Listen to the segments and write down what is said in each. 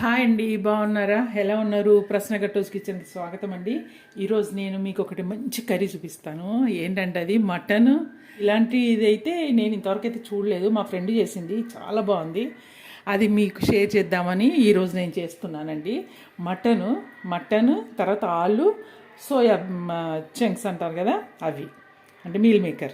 Hi అండి బాగున్నారా? ఎలా ఉన్నారు? ప్రశ్న గట్టోస్ కిచెన్కి స్వాగతం అండి ఈరోజు నేను మీకు ఒకటి మంచి కర్రీ చూపిస్తాను. ఏంటంటే అది మటన్. ఇలాంటిది అయితే నేను ఇంతవరకు అయితే చూడలేదు. మా ఫ్రెండ్ చేసింది. చాలా బాగుంది. అది మీకు షేర్ చేద్దామని ఈరోజు నేను చేస్తున్నానండి. మటను మటన్ తర్వాత ఆలు సోయా చంక్స్ అంటారు కదా అవి. అంటే మీల్ మేకర్.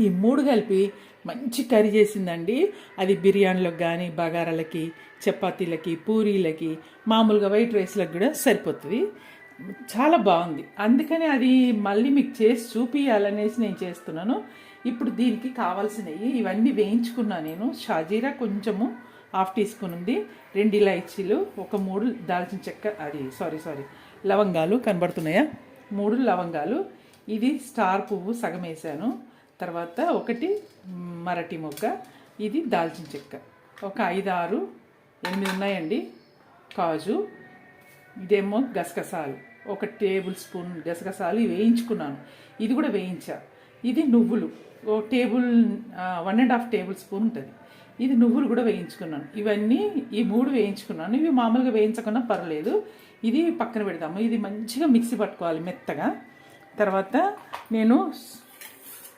ఈ మూడు కలిపి మంచి కర్రీ చేసిందండి. అది బిర్యానీలకు కానీ బగారాలకి చపాతీలకి పూరీలకి మామూలుగా వైట్ రైస్లకు కూడా సరిపోతుంది. చాలా బాగుంది. అందుకని అది మళ్ళీ మీకు చేసి చూపించాలనేసి నేను చేస్తున్నాను. ఇప్పుడు దీనికి కావాల్సినవి ఇవన్నీ వేయించుకున్నా నేను. షాజీరా కొంచెము హాఫ్ టీ స్పూన్ ఉంది. రెండు ఇలాచీలు ఒక మూడు దాల్చిన చెక్క అది సారీ సారీ లవంగాలు కనబడుతున్నాయా? మూడు లవంగాలు. ఇది స్టార్ పువ్వు సగం వేసాను. తర్వాత ఒకటి మరటి మొగ్గ ఇది దాల్చిన చెక్క. ఒక ఐదు ఆరు ఎనిమిది ఉన్నాయండి. కాజు ఇదేమో గసగసాలు. ఒక టేబుల్ స్పూన్ గసగసాలు వేయించుకున్నాను. ఇది కూడా వేయించా. ఇది నువ్వులు. ఓ table one and half tablespoon ఉంటుంది. ఇది నువ్వులు కూడా వేయించుకున్నాను. ఇవన్నీ ఈ మూడు వేయించుకున్నాను. ఇవి మామూలుగా వేయించకున్నా పర్లేదు ఇది పక్కన పెడదాము. ఇది మంచిగా మిక్సీ పట్టుకోవాలి మెత్తగా. తర్వాత నేను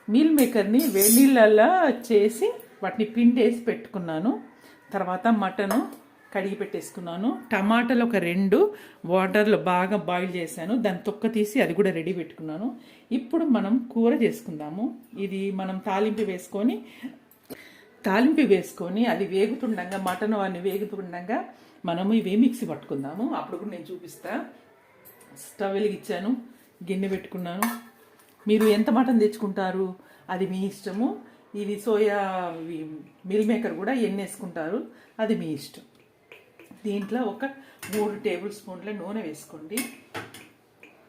మీల్ మేకర్ని వేడి నీళ్ళల్లో చేసి వాటిని పిండేసి పెట్టుకున్నాను. తర్వాత మటను కడిగి పెట్టేసుకున్నాను. టమాటాలు ఒక రెండు వాటర్లో బాగా బాయిల్ చేశాను. దాని తొక్క తీసి అది కూడా రెడీ పెట్టుకున్నాను. ఇప్పుడు మనం కూర చేసుకుందాము. ఇది మనం తాలింపు వేసుకొని తాలింపు వేసుకొని అది వేగుతుండగా మటన్ అన్ని వేగుతుండగా మనము ఇవి మిక్సీ పట్టుకుందాము. అప్పుడు కూడా నేను చూపిస్తా. స్టవ్ వెలిగించాను గిన్నె పెట్టుకున్నాను. మీరు ఎంత మటన్ తెచ్చుకుంటారు? అది మీ ఇష్టము. ఇది సోయా మిల్ మేకర్ కూడా ఎన్ని వేసుకుంటారు అది మీ ఇష్టం. దీంట్లో ఒక మూడు టేబుల్ స్పూన్ల నూనె వేసుకోండి.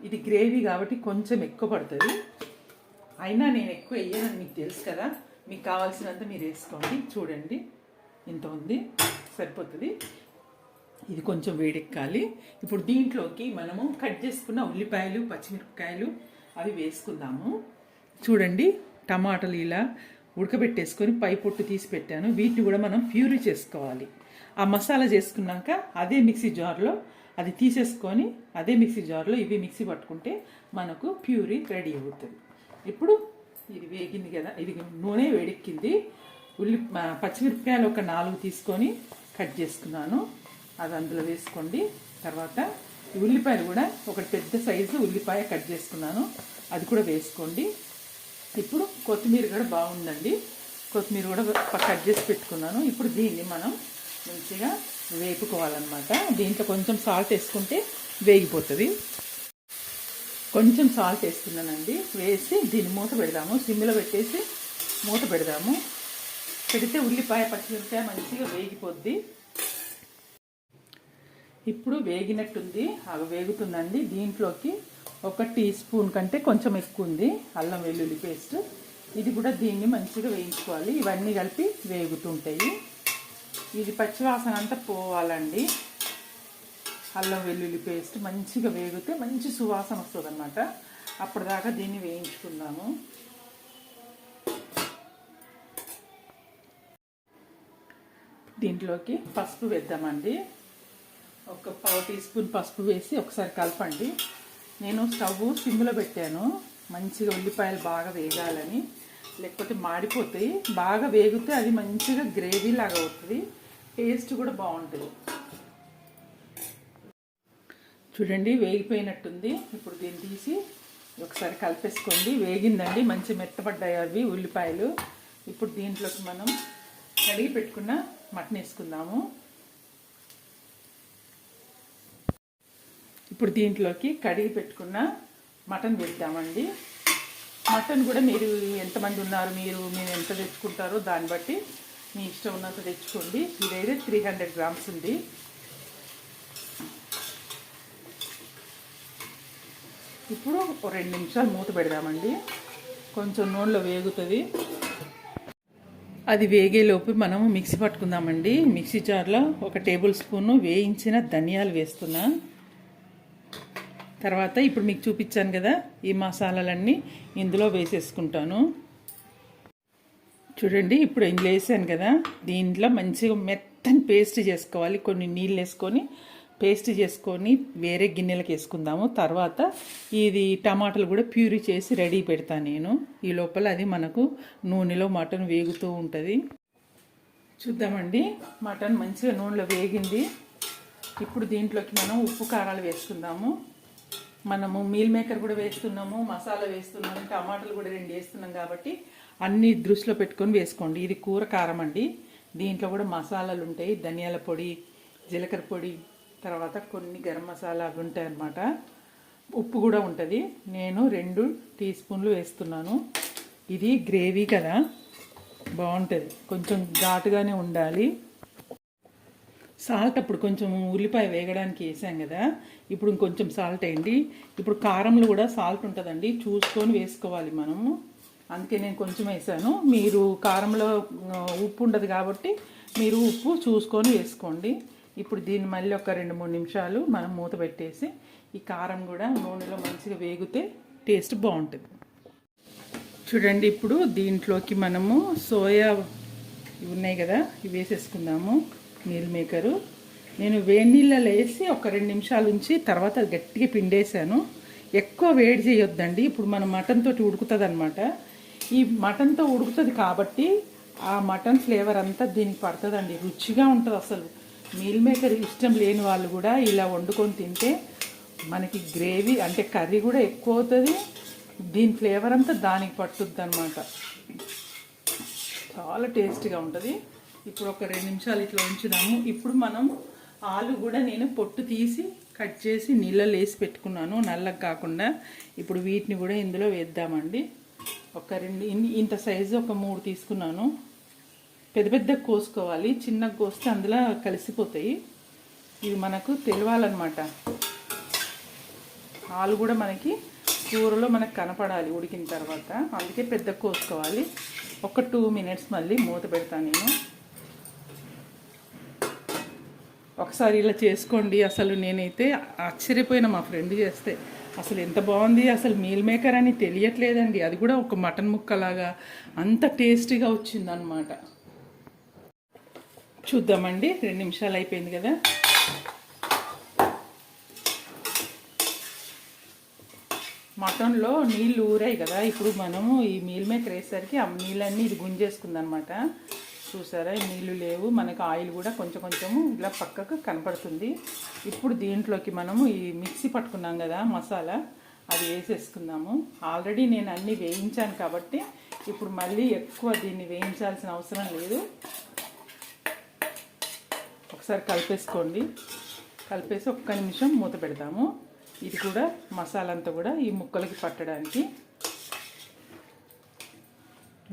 ఇది గ్రేవీ కాబట్టి కొంచెం ఎక్కువ పడుతుంది. అయినా నేను ఎక్కువ వేయనని మీకు తెలుసు కదా. మీకు కావాల్సినంత మీరు వేసుకోండి. చూడండి ఇంత ఉంది సరిపోతుంది. ఇది కొంచెం వేడెక్కాలి. ఇప్పుడు దీంట్లోకి మనము కట్ చేసుకున్న ఉల్లిపాయలు పచ్చిమిరపకాయలు అవి వేసుకుందాము. చూడండి టమాటాలు ఇలా ఉడకబెట్టేసుకొని పై పొట్టు తీసి పెట్టాను. వీటిని కూడా మనం ప్యూరీ చేసుకోవాలి. ఆ మసాలా చేసుకున్నాక అదే మిక్సీ జార్లో అది తీసేసుకొని అదే మిక్సీ జార్లో ఇవి మిక్సీ పట్టుకుంటే మనకు ప్యూరీ రెడీ అవుతుంది. ఇప్పుడు ఇది వేగింది కదా ఇది నూనె వేడెక్కింది. ఉల్లి పచ్చిమిరపకాయలు ఒక నాలుగు తీసుకొని కట్ చేసుకున్నాను. అది అందులో వేసుకోండి. తర్వాత ఉల్లిపాయలు కూడా ఒక పెద్ద సైజు ఉల్లిపాయ కట్ చేసుకున్నాను. అది కూడా వేసుకోండి. ఇప్పుడు కొత్తిమీర కూడా బాగుందండి. కొత్తిమీర కూడా కట్ చేసి పెట్టుకున్నాను. ఇప్పుడు దీన్ని మనం మంచిగా వేపుకోవాలన్నమాట. దీంట్లో కొంచెం సాల్ట్ వేసుకుంటే వేగిపోతుంది. కొంచెం సాల్ట్ వేస్తున్నానండి వేసి దీన్ని మూత పెడదాము. సిమ్లో పెట్టేసి మూత పెడదాము. పెడితే ఉల్లిపాయ పచ్చిమిరపాయ మంచిగా వేగిపోద్ది. ఇప్పుడు వేగినట్టుంది. అవి వేగుతుందండి. దీంట్లోకి ఒక టీ స్పూన్ కంటే కొంచెం ఎక్కువ ఉంది అల్లం వెల్లుల్లి పేస్ట్. ఇది కూడా దీన్ని మంచిగా వేయించుకోవాలి. ఇవన్నీ కలిపి వేగుతుంటాయి. ఇది పచ్చివాసన అంతా పోవాలండి. అల్లం వెల్లుల్లి పేస్ట్ మంచిగా వేగితే మంచి సువాసన వస్తుంది అనమాట అప్పటిదాకా దీన్ని వేయించుకుందాము. దీంట్లోకి పసుపు వేద్దామండి. ఒక పావు టీ స్పూన్ పసుపు వేసి ఒకసారి కలపండి. నేను స్టవ్ సిమ్లో పెట్టాను. మంచిగా ఉల్లిపాయలు బాగా వేగాలని. లేకపోతే మాడిపోతాయి. బాగా వేగితే అది మంచిగా గ్రేవీ లాగా అవుతుంది. టేస్ట్ కూడా బాగుంటుంది. చూడండి వేగిపోయినట్టుంది. ఇప్పుడు దీన్ని తీసి ఒకసారి కలిపేసుకోండి. వేగిందండి. మంచి మెత్తపడ్డాయి అవి ఉల్లిపాయలు. ఇప్పుడు దీంట్లోకి మనం కడిగి పెట్టుకున్న మటన్ వేసుకుందాము. ఇప్పుడు దీంట్లోకి కడిగి పెట్టుకున్న మటన్ పెడతామండి మటన్ కూడా మీరు ఎంతమంది ఉన్నారు మీరు మీరు ఎంత తెచ్చుకుంటారో దాన్ని బట్టి మీ ఇష్టం ఉన్నంత తెచ్చుకోండి. ఇదైతే త్రీ హండ్రెడ్ గ్రామ్స్ ఉంది. ఇప్పుడు ఒక రెండు నిమిషాలు మూత పెడదామండి. కొంచెం నూనెలో వేగుతుంది. అది వేగేలోపు మనము మిక్సీ పట్టుకుందామండి. మిక్సీ జార్లో ఒక టేబుల్ స్పూను వేయించిన ధనియాలు వేస్తున్నాను తర్వాత ఇప్పుడు మీకు చూపించాను కదా ఈ మసాలాలన్నీ ఇందులో వేసేసుకుంటాను. చూడండి ఇప్పుడు ఇందులో వేసాను కదా. దీంట్లో మంచిగా మెత్తని పేస్ట్ చేసుకోవాలి. కొన్ని నీళ్ళు వేసుకొని పేస్ట్ చేసుకొని వేరే గిన్నెలకు వేసుకుందాము. తర్వాత ఇది టమాటాలు కూడా ప్యూరీ చేసి రెడీ పెడతాను నేను. ఈ లోపల అది మనకు నూనెలో మటన్ వేగుతూ ఉంటుంది. చూద్దామండి. మటన్ మంచిగా నూనెలో వేగింది. ఇప్పుడు దీంట్లోకి మనం ఉప్పు కారాలు వేసుకుందాము. మనము మీల్ మేకర్ కూడా వేస్తున్నాము మసాలా వేస్తున్నాము టమాటాలు కూడా రెండు వేస్తున్నాం కాబట్టి అన్ని దృష్టిలో పెట్టుకొని వేసుకోండి. ఇది కూర కారం అండి. దీంట్లో కూడా మసాలాలు ఉంటాయి. ధనియాల పొడి జీలకర్ర పొడి తర్వాత కొన్ని గరం మసాలా అవి ఉంటాయి అన్నమాట. ఉప్పు కూడా ఉంటుంది. నేను రెండు టీ స్పూన్లు వేస్తున్నాను. ఇది గ్రేవీ కదా? బాగుంటుంది. కొంచెం ఘాటుగానే ఉండాలి. సాల్ట్ అప్పుడు కొంచెం ఉల్లిపాయ వేగడానికి వేసాం కదా. ఇప్పుడు ఇంకొంచెం సాల్ట్ వేయండి. ఇప్పుడు కారంలో కూడా సాల్ట్ ఉంటుందండి. చూసుకొని వేసుకోవాలి మనము. అందుకే నేను కొంచెం వేసాను. మీరు కారంలో ఉప్పు ఉండదు కాబట్టి మీరు ఉప్పు చూసుకొని వేసుకోండి. ఇప్పుడు దీన్ని మళ్ళీ ఒక రెండు మూడు నిమిషాలు మనం మూత పెట్టేసి ఈ కారం కూడా నూనెలో మంచిగా వేగితే టేస్ట్ బాగుంటుంది. చూడండి ఇప్పుడు దీంట్లోకి మనము సోయా ఇవి ఉన్నాయి కదా ఇవి వేసేసుకుందాము. Meal maker. నేను వేడి నీళ్ళలో వేసి ఒక రెండు నిమిషాలు ఉంచి తర్వాత అది గట్టిగా పిండేశాను. ఎక్కువ వేడి చేయొద్దండి. ఇప్పుడు మనం మటన్తో ఉడుకుతుంది అనమాట ఈ మటన్తో ఉడుకుతుంది కాబట్టి ఆ మటన్ ఫ్లేవర్ అంతా దీనికి పడుతుందండి. రుచిగా ఉంటుంది అసలు. మీల్ మేకర్ ఇష్టం లేని వాళ్ళు కూడా ఇలా వండుకొని తింటే మనకి గ్రేవీ అంటే కర్రీ కూడా ఎక్కువ అవుతుంది. దీని ఫ్లేవర్ అంతా దానికి పట్టుద్ది అనమాట చాలా టేస్టీగా ఉంటుంది. ఇప్పుడు ఒక రెండు నిమిషాలు ఇట్లా ఉంచుదాము. ఇప్పుడు మనం ఆలు కూడా నేను పొట్టు తీసి కట్ చేసి నీళ్ళలో వేసి పెట్టుకున్నాను నల్లగా కాకుండా. ఇప్పుడు వీటిని కూడా ఇందులో వేద్దామండి. ఒక రెండు ఇంత సైజు ఒక మూడు తీసుకున్నాను. పెద్ద పెద్ద కోసుకోవాలి చిన్నగా కోస్తే అందులో కలిసిపోతాయి. ఇవి మనకు తెలియాలన్నమాట. ఆలు కూడా మనకి కూరలో మనకు కనపడాలి ఉడికిన తర్వాత. అందుకే పెద్ద కోసుకోవాలి. ఒక టూ మినిట్స్ మళ్ళీ మూత పెడతాను నేను. ఒకసారి ఇలా చేసుకోండి అసలు నేనైతే ఆశ్చర్యపోయిన మా ఫ్రెండ్ చేస్తే అసలు ఎంత బాగుంది అసలు మీల్ మేకర్ అని తెలియట్లేదండి. అది కూడా ఒక మటన్ ముక్కలాగా అంత టేస్టీగా వచ్చిందనమాట చూద్దామండి రెండు నిమిషాలు అయిపోయింది కదా. మటన్లో నీళ్ళు ఊరాయి కదా ఇప్పుడు మనము ఈ మీల్ మేకర్ వేసరికి ఆ నీళ్ళన్నీ ఇది గుంజేసుకుందనమాట చూసారా? నీళ్ళు లేవు. మనకు ఆయిల్ కూడా కొంచెం కొంచెము ఇలా పక్కకు కనపడుతుంది. ఇప్పుడు దీంట్లోకి మనము ఈ మిక్సీ పట్టుకున్నాం కదా మసాలా. అది వేసేసుకుందాము. ఆల్రెడీ నేను అన్నీ వేయించాను కాబట్టి ఇప్పుడు మళ్ళీ ఎక్కువ దీన్ని వేయించాల్సిన అవసరం లేదు. ఒకసారి కలిపేసుకోండి. కలిపేసి ఒక్క నిమిషం మూత పెడతాము ఇది కూడా మసాలా అంతా కూడా ఈ ముక్కలకి పట్టడానికి.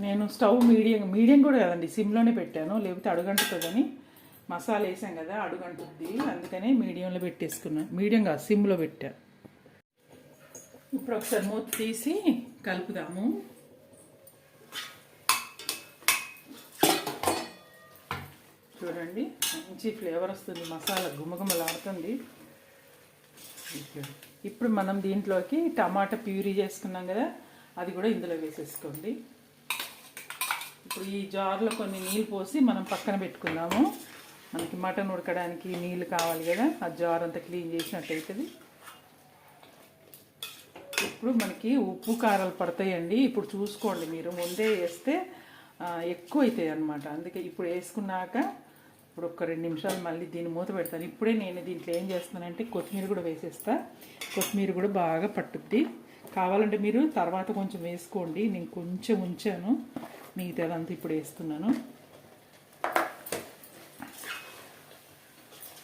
నేను స్టవ్ మీడియం మీడియం కూడా కదండి సిమ్లోనే పెట్టాను. లేకపోతే అడుగంటుతుందని మసాలా వేసాం కదా అడుగంటుంది అందుకనే మీడియంలో పెట్టేసుకున్నాను మీడియం కాదు సిమ్లో పెట్టా. ఇప్పుడు ఒకసారి మూత తీసి కలుపుదాము. చూడండి మంచి ఫ్లేవర్ వస్తుంది. మసాలా గుమగుమలాడుతుంది. ఇప్పుడు మనం దీంట్లోకి టమాటా ప్యూరీ చేసుకున్నాం కదా అది కూడా ఇందులో వేసేసుకోండి. ఇప్పుడు ఈ జార్లో కొన్ని నీళ్ళు పోసి మనం పక్కన పెట్టుకుందాము. మనకి మటన్ ఉడకడానికి నీళ్ళు కావాలి కదా ఆ జార్ అంతా క్లీన్ చేసినట్టు అవుతుంది ఇప్పుడు మనకి ఉప్పు కారాలు పడతాయండి. ఇప్పుడు చూసుకోండి మీరు ముందే వేస్తే ఎక్కువ అవుతాయి అన్నమాట. అందుకే ఇప్పుడు వేసుకున్నాక ఇప్పుడు ఒక రెండు నిమిషాలు మళ్ళీ దీన్ని మూత పెడతాను. ఇప్పుడే నేను దీంట్లో ఏం చేస్తానంటే కొత్తిమీర కూడా వేసేస్తా. కొత్తిమీర కూడా బాగా పట్టుద్ది. కావాలంటే మీరు తర్వాత కొంచెం వేసుకోండి. నేను కొంచెం ఉంచాను. మిగతాదంతా ఇప్పుడు వేస్తున్నాను.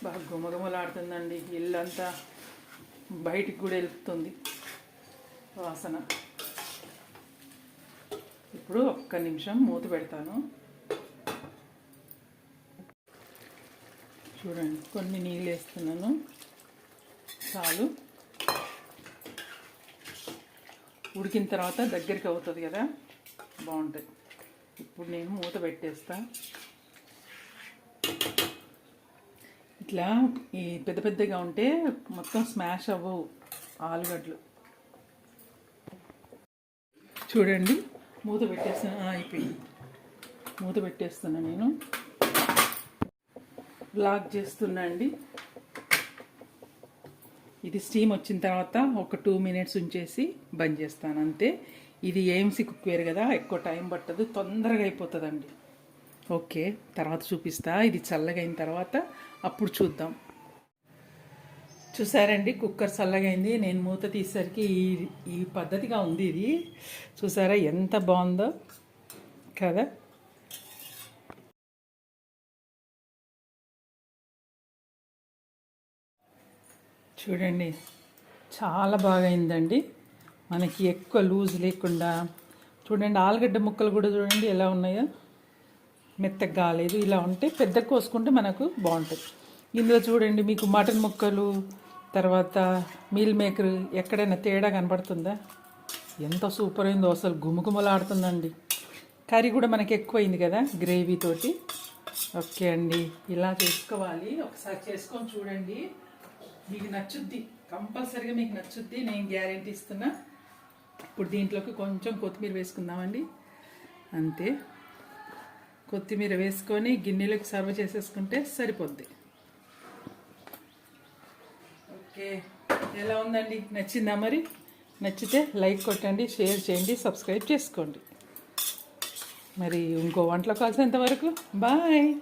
బాగా గుమగుమలాడుతుందండి ఇల్లంతా బయటికి కూడా వెళ్తుంది వాసన. ఇప్పుడు ఒక్క నిమిషం మూత పెడతాను. చూడండి కొన్ని నీళ్ళు వేస్తున్నాను. చాలు. ఉడికిన తర్వాత దగ్గరికి అవుతుంది కదా? బాగుంటుంది. ఇప్పుడు నేను మూత పెట్టేస్తా. ఇట్లా ఈ పెద్ద పెద్దగా ఉంటే మొత్తం స్మాష్ అవ్వవు ఆలుగడ్డలు. చూడండి మూత పెట్టేస్తున్నా. అయిపోయింది. మూత పెట్టేస్తున్నా నేను. బ్లాక్ చేస్తున్నా అండి. ఇది స్టీమ్ వచ్చిన తర్వాత ఒక టూ మినిట్స్ ఉంచేసి బంద్ చేస్తాను అంతే. ఇది ఏమ్సి కుక్వేర్ కదా ఎక్కువ టైం పట్టదు తొందరగా అయిపోతుందండి. ఓకే తర్వాత చూపిస్తా. ఇది చల్లగైన తర్వాత అప్పుడు చూద్దాం. చూసారండి కుక్కర్ చల్లగైంది. నేను మూత తీసేసరికి ఈ ఈ పద్ధతిగా ఉంది ఇది. చూసారా ఎంత బాగుందో కదా? చూడండి చాలా బాగా అయిందండి మనకి ఎక్కువ లూజ్ లేకుండా చూడండి ఆలుగడ్డ ముక్కలు కూడా చూడండి ఎలా ఉన్నాయో. మెత్తగా కాలేదు ఇలా ఉంటే పెద్ద కోసుకుంటే మనకు బాగుంటుంది. ఇందులో చూడండి మీకు మటన్ ముక్కలు తర్వాత మీల్ మేకర్ ఎక్కడైనా తేడా కనబడుతుందా ఎంత సూపర్ అయిందో అసలు గుమగుమలాడుతుందండి కర్రీ కూడా మనకి ఎక్కువైంది కదా గ్రేవీతోటి ఓకే అండి ఇలా చేసుకోవాలి. ఒకసారి చేసుకొని చూడండి. మీకు నచ్చుద్ది కంపల్సరీగా మీకు నచ్చుద్ది నేను గ్యారెంటీ ఇస్తున్నా. ఇప్పుడు దీంట్లోకి కొంచెం కొత్తిమీర వేసుకుందామండి. అంతే. కొత్తిమీర వేసుకొని గిన్నెలోకి సర్వ్ చేసేసుకుంటే సరిపోద్ది. ఓకే. ఎలా ఉందండి? నచ్చిందా మరి? నచ్చితే లైక్ కొట్టండి షేర్ చేయండి సబ్స్క్రైబ్ చేసుకోండి. మరి ఇంకో వంటలో కలిసేంత బాయ్!